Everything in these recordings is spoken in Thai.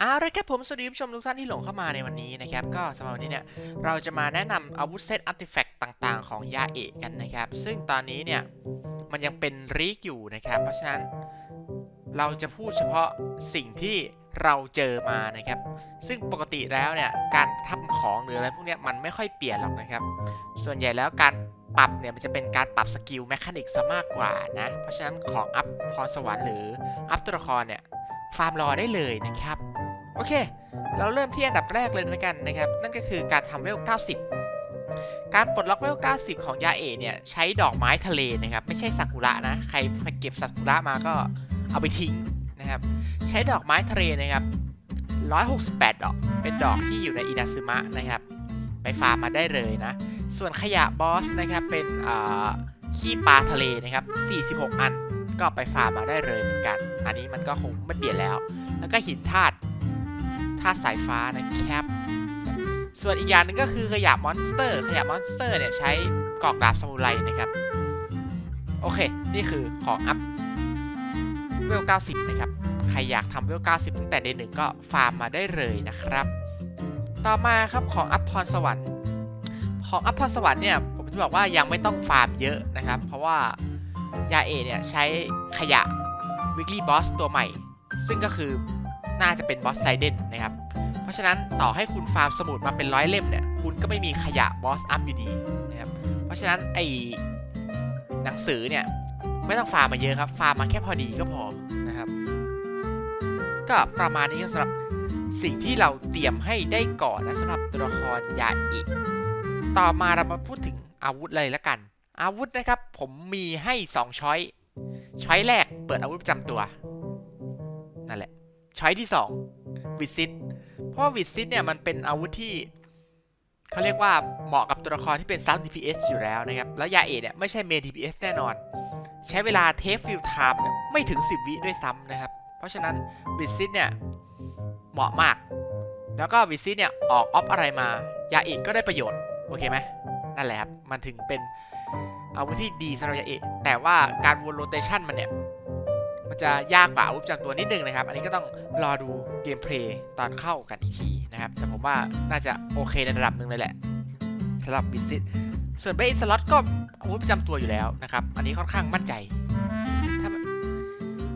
เอาละครับผมสวัสดีผู้ชมทุกท่านที่หลงเข้ามาในวันนี้นะครับ ก็สำหรับวันนี้เนี่ยเราจะมาแนะนำอาวุธเซตอาร์ติแฟกต์ต่างๆ ของยาเอะกันนะครับ ซึ่งตอนนี้เนี่ยมันยังเป็นรีกอยู่นะครับ เพราะฉะนั้นเราจะพูดเฉพาะสิ่งที่เราเจอมานะครับ ซึ่งปกติแล้วเนี่ยการทำของหรืออะไรพวกเนี้ยมันไม่ค่อยเปลี่ยนหรอกนะครับ ส่วนใหญ่แล้วการปรับเนี่ยมันจะเป็นการปรับสกิลแมคานิกซะมากกว่านะ เพราะฉะนั้นของอัพพรสวรรค์หรืออัพตัวละครเนี่ยฟาร์มรอได้เลยนะครับ โอเค เราเริ่มที่อันดับแรกเลยนะกันนะครับ นั่นก็คือการทำเวล 90 การปลดล็อกเวล 90 ของยาเอเนี่ย ใช้ดอกไม้ทะเลนะครับ ไม่ใช่ซากุระนะ ใครเก็บซากุระมาก็เอาไปทิ้งนะครับ ใช้ดอกไม้ทะเลนะครับ 168 ดอก เป็นดอกที่อยู่ในอินาซึมะนะครับ ไปฟาร์มมาได้เลยนะ ส่วนขยะบอสนะครับ เป็นขี้ปลาทะเลนะครับ 46 อัน ก็ไปฟาร์มมาได้เลยเหมือนกัน อันนี้มันก็คงไม่เปลี่ยนแล้ว แล้วก็หินธาตุาสายฟ้านะครับ ส่วนอีกอย่างหนึ่งก็คือขยะมอนสเตอร์ ขยะมอนสเตอร์เนี่ยใช้กรอกดาบซามูไรนะครับ โอเค นี่คือของอัพเวล 90 นะครับ ใครอยากทำเวล 90 ตั้งแต่เดนหนึ่งก็ฟาร์มมาได้เลยนะครับ ต่อมาครับของอัพพรสวรรค์ ของอัพพรสวรรค์เนี่ยผมจะบอกว่ายังไม่ต้องฟาร์มเยอะนะครับ เพราะว่ายาเอเนี่ยใช้ขยะ weekly boss ตัวใหม่ ซึ่งก็คือ น่าจะเป็นบอสไซเดนนะครับ เพราะฉะนั้นต่อให้คุณฟาร์มสมุดมาเป็นร้อยเล่มเนี่ย คุณก็ไม่มีขยะบอสอัพอยู่ดีนะครับ เพราะฉะนั้นไอหนังสือเนี่ยไม่ต้องฟาร์มมาเยอะครับ ฟาร์มมาแค่พอดีก็พอนะครับ ก็ประมาณนี้ก็สำหรับสิ่งที่เราเตรียมให้ได้ก่อนนะสำหรับตัวละครยาอิต่อมาเรามาพูดถึงอาวุธเลยละกัน อาวุธนะครับ ผมมีให้ 2 ช้อยช้อยแรกเปิดอาวุธประจำตัว นั่นแหละ ช้ที่2วิซิตเพราะวิซิตเนี่ยมันเป็นอาวุธที่เขาเรียกว่าเหมาะกับตัวละครที่เป็นซับ DPS อยู่แล้วนะครับ แล้วยาเอเนี่ยไม่ใช่เมน DPS แน่นอน ใช้เวลาเทฟฟิลไทม์เนี่ยไม่ถึง 10 วิด้วยซ้ำนะครับ เพราะฉะนั้นวิซิตเนี่ยเหมาะมาก แล้วก็วิซิตเนี่ยออกออฟอะไรมายาเอะก็ได้ประโยชน์ โอเคไหมนั่นแหละครับ มันถึงเป็นอาวุธที่ดีสำหรับยาเอแต่ว่าการวนโรเตชันมันเนี่ย มันจะยากกว่าอาวุธประจำตัวนิดนึงนะครับ อันนี้ก็ต้องรอดูเกมเพลย์ตอนเข้ากันอีกทีนะครับ แต่ผมว่าน่าจะโอเคในระดับหนึ่งเลยแหละสำหรับวิสิตส่วนเบสสล็อตก็อาวุธประจำตัวอยู่แล้วนะครับ อันนี้ค่อนข้างมั่นใจ ถ้ามัน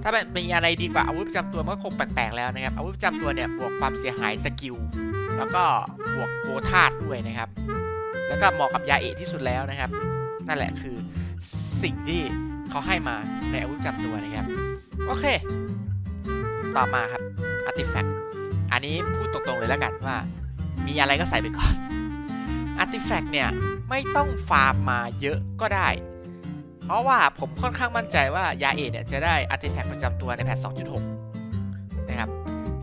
ถ้ามันมีอะไรดีกว่าอาวุธประจำตัวมันก็คงแปลกๆแล้วนะครับ อาวุธประจำตัวเนี่ยบวกความเสียหายสกิลแล้วก็บวกโบธาตด้วยนะครับ แล้วก็เหมาะกับยาเอที่สุดแล้วนะครับ นั่นแหละคือสิ่งที่เขาให้มาในอาวุธประจำตัวนะครับ โอเค ต่อมาครับ Artifact อันนี้พูดตรงๆเลยแล้วกันว่า มีอะไรก็ใส่ไปก่อน Artifact เนี่ย ไม่ต้องฟาร์มมาเยอะก็ได้ เพราะว่าผมค่อนข้างมั่นใจว่ายาเอเนี่ย จะได้ Artifact ประจำตัวในแพท 2.6 นะครับ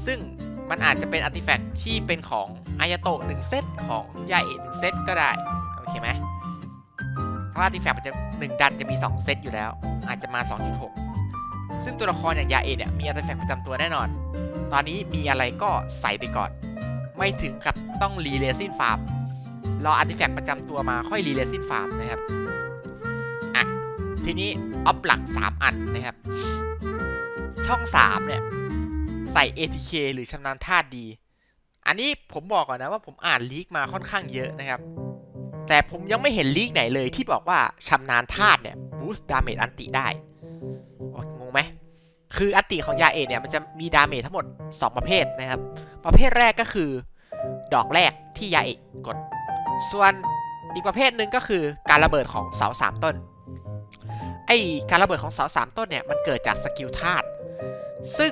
ซึ่งมันอาจจะเป็น Artifact ที่เป็นของอายาโตะ1เซตของยาเอะ1เซตก็ได้ โอเคไหมเพราะ Artifact มันจะ 1 ดันจะมี 2 เซตอยู่แล้ว อาจจะมา 2.6 ซึ่งตัวละครอย่างยาเอเนี่ยมีอาร์ติแฟกต์ประจำตัวแน่นอน ตอนนี้มีอะไรก็ใส่ไปก่อน ไม่ถึงกับต้องรีเลซินฟาร์มรออาร์ติแฟกต์ประจำตัวมาค่อยรีเลซินฟาร์มนะครับอะทีนี้ออฟหลัก 3 อันนะครับ ช่อง 3 เนี่ย ใส่ ATK หรือชำนาญธาตุดี อันนี้ผมบอกก่อนนะว่าผมอ่านลีกมาค่อนข้างเยอะนะครับ แต่ผมยังไม่เห็นลีกไหนเลยที่บอกว่าชำนาญธาตุเนี่ยบูสต์ดาเมจอันติได้ คืออัตติของยาเอะเนี่ยมันจะมีดาเมจทั้งหมด 2 ประเภทนะครับ ประเภทแรกก็คือ ดอกแรกที่ยาเอะกด ส่วนอีกประเภทหนึ่งก็คือการระเบิดของเสาสามต้น ไอการระเบิดของเสาสามต้นเนี่ยมันเกิดจากสกิลธาตุ ซึ่ง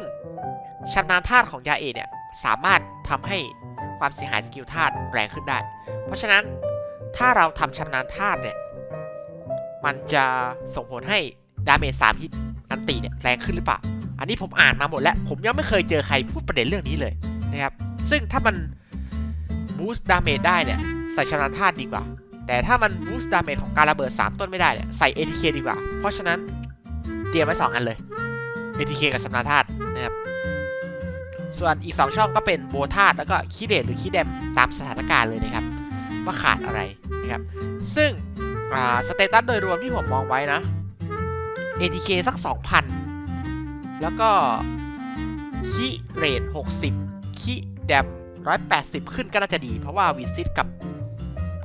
ชำนาญธาตุของยาเอะเนี่ยสามารถทำให้ความเสียหายสกิลธาตุแรงขึ้นได้ เพราะฉะนั้นถ้าเราทำชำนาญธาตุเนี่ย มันจะส่งผลให้ดาเมจ3ฮิต อันติเนี่ยแรงขึ้นหรือเปล่า อันนี้ผมอ่านมาหมดแล้ว ผมยังไม่เคยเจอใครพูดประเด็นเรื่องนี้เลยนะครับ ซึ่งถ้ามันบูสต์ดาเมจได้เนี่ยใส่ชำนาญธาตุดีกว่า แต่ถ้ามันบูสต์ดาเมจของการระเบิด 3 ต้นไม่ได้เนี่ยใส่ ATK ดีกว่า เพราะฉะนั้นเตรียมไว้2อันเลย ATK กับชำนาญธาตุนะครับ ส่วนอีก 2 ช่องก็เป็นโบธาตุแล้วก็คีเดตหรือคีเดมตามสถานการณ์เลยนะครับว่าขาดอะไรนะครับ ซึ่งสเตตัสโดยรวมที่ผมมองไว้นะ ATK สัก 2,000 แล้วก็คีเรท60คิแดม180 ขึ้นก็น่าจะดี เพราะว่าวิซิตกับ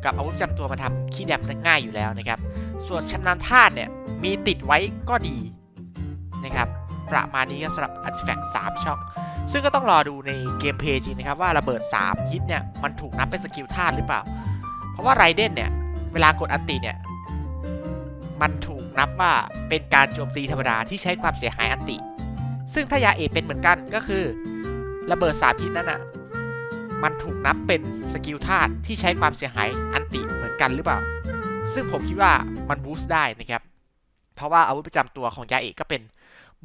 กับอาวุธจำตัวมาทำคิแดมง่ายอยู่แล้วนะครับ ส่วนชำนาญธาตุเนี่ย มีติดไว้ก็ดีนะครับ ประมาณนี้ก็สำหรับ Artifact 3 ช่อง ซึ่งก็ต้องรอดูในเกมเพย์จริงนะครับ ว่าระเบิด 3 ฮิตเนี่ย มันถูกนับเป็นสกิลธาตุหรือเปล่า เพราะว่าไรเดนเนี่ย เวลากดอันติเนี่ย มันถูกนับว่าเป็นการโจมตีธรรมดาที่ใช้ความเสียหายอันติ ซึ่งถ้ายาเอกเป็นเหมือนกันก็คือ ระเบิดสาพิษนั้นอะมันถูกนับเป็นสกิลธาตุที่ใช้ความเสียหายอันติเหมือนกันหรือเปล่า ซึ่งผมคิดว่ามันบูสต์ได้นะครับ เพราะว่าอาวุธประจำตัวของยาเอกก็เป็น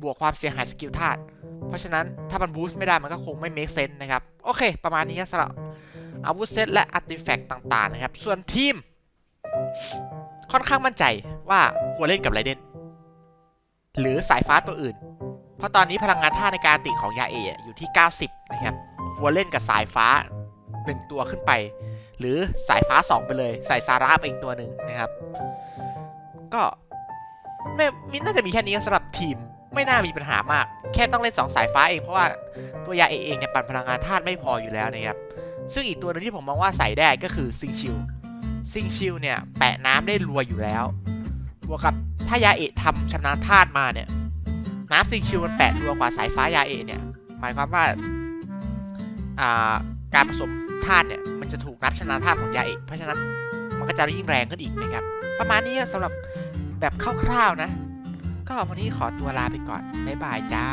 บวกความเสียหายสกิลธาตุ เพราะฉะนั้นถ้ามันบูสต์ไม่ได้มันก็คงไม่ make sense นะครับ โอเค ประมาณนี้สำหรับอาวุธเซตและอาร์ติแฟกต์ต่างๆนะครับ ส่วนทีม ค่อนข้างมั่นใจว่าควรเล่นกับไรเดนหรือสายฟ้าตัวอื่น เพราะตอนนี้พลังงานท่าในการติของยาเออยู่ที่ 90 นะครับ ควรเล่นกับสายฟ้า 1 ตัวขึ้นไป หรือสายฟ้า 2 ไปเลย ใส่ซาร่าไปอีกตัวหนึ่งนะครับ ก็ไม่มิน่าจะมีแค่นี้สำหรับทีมไม่น่ามีปัญหามาก แค่ต้องเล่น 2 สายฟ้าเองเพราะว่าตัวยาเอเองเนี่ยปั่นพลังงานธาตุไม่พออยู่แล้วนะครับ ซึ่งอีกตัวหนึงที่ผมมองว่าใส่ได้ก็คือซิงชิล ซิงชิลเนี่ยแปะน้ำได้รัวอยู่แล้วบวกกับถ้ายาเอะทำชำนาญธาตุมาเนี่ยน้ำซิงชิลมันแปะรัวกว่าสายฟ้ายาเอะเนี่ยหมายความว่าการผสมธาตุเนี่ยมันจะถูกนับชนาญธาตุของยาเอะเพราะฉะนั้นมันก็จะยิ่งแรงขึ้นอีกนะครับ ประมาณนี้สำหรับแบบคร่าวๆนะ ก็วันนี้ขอตัวลาไปก่อน บ๊ายบายจ้า